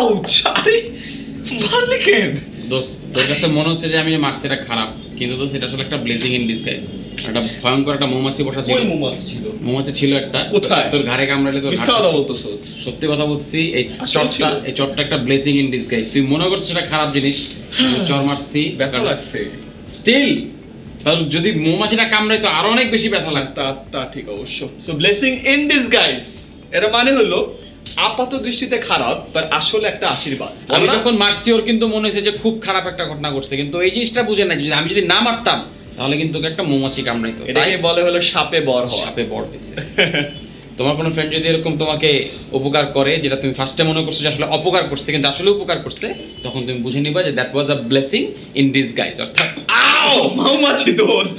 Ouch আরে মারলি কেন? দোস্ত তোর কাছে মনে হচ্ছে যে আমি মারছি এটা খারাপ কিন্তু সেটা আসলে একটা ব্লেসিং ইন ডিসগাইজ একটা ভয়ঙ্কর একটা মৌমাছি বসা ছিল। মৌমাছি ছিল। মৌমাছি ছিল একটা। কোথায়? তোর ঘাড়ে কামড়ালে তোর মিথ্যা কথা বলতেছস সত্যি কথা বলছি এই চটটা এই চটটা একটা ব্লেসিং ইন ডিসগাইজ তুই মনে করছিস সেটা খারাপ জিনিস? চর মারছি। ব্যথা লাগছে। স্টিল তাহলে যদি মৌমাছিটা কামড়ায় তো আরও অনেক বেশি ব্যথা লাগতো তা তা ঠিক অবশ্য। সো ব্লেসিং ইন ডিসগাইজ এর মানে হলো আপাত দৃষ্টিতে খারাপ বাট আসলে একটা আশীর্বাদ। আমি যখন মারছি ওর কিন্তু মনে হয়েছে যে খুব খারাপ একটা ঘটনা ঘটছে কিন্তু এই জিনিসটা বুঝে না যদি আমি যদি না মারতাম তাহলে কিন্তু একটা মৌমাছি কামড়াইতো এটাকে বলে হলো সাপে বর হওয়া। সাপে বড় হয়েছে। তোমার কোনো ফ্রেন্ড যদি এরকম তোমাকে উপকার করে যেটা তুমি ফার্স্টে মনে করছ যে আসলে অপকার করছে কিন্তু আসলে উপকার করছে তখন তুমি বুঝে নিবা যে that was a blessing in disguise অর্থাৎ আও! মৌমাছি দোস্ত